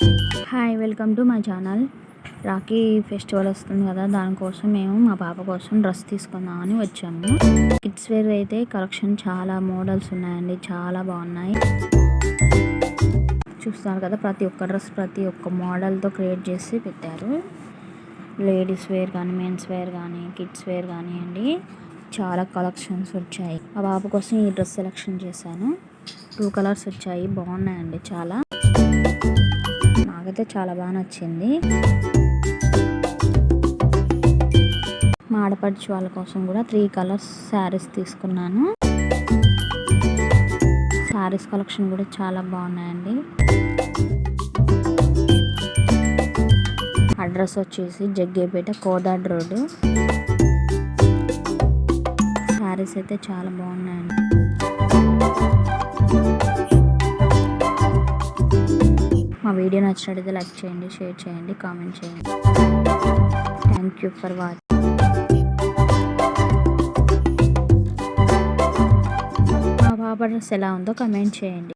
Hi welcome to my channel Rakhi festival వస్తుంది కదా దానికోసం మేము మా పాప కోసం డ్రెస్ తీసుకుందామని వచ్చాము. కిడ్స్ వేర్ అయితే కలెక్షన్ చాలా మోడల్స్ ఉన్నాయండి చాలా బాగున్నాయి. చూస్తున్నారు కదా ప్రతి ఒక్క డ్రెస్ ప్రతి ఒక్క మోడల్తో క్రియేట్ చేసి పెట్టారు. లేడీస్ వేర్ కానీ మెన్స్ వేర్ కానీ కిడ్స్ వేర్ కానివ్వండి చాలా కలెక్షన్స్ వచ్చాయి. మా పాప కోసం ఈ డ్రెస్ సెలెక్షన్ చేశాను. టూ కలర్స్ వచ్చాయి బాగున్నాయండి చాలా. అయితే చాలా బాగా నచ్చింది. మా ఆడపడుచు వాళ్ళ కోసం కూడా త్రీ కలర్స్ శారీస్ తీసుకున్నాను. శారీస్ కలెక్షన్ కూడా చాలా బాగున్నాయండి. అడ్రస్ వచ్చేసి జగ్గేపేట కోదాడ్ రోడ్డు. శారీస్ అయితే చాలా బాగున్నాయండి. మా వీడియో నచ్చినట్లయితే లైక్ చేయండి షేర్ చేయండి కామెంట్ చేయండి. థ్యాంక్ యూ ఫర్ వాచింగ్ మా పాప ఎలా ఉందో కమెంట్ చేయండి.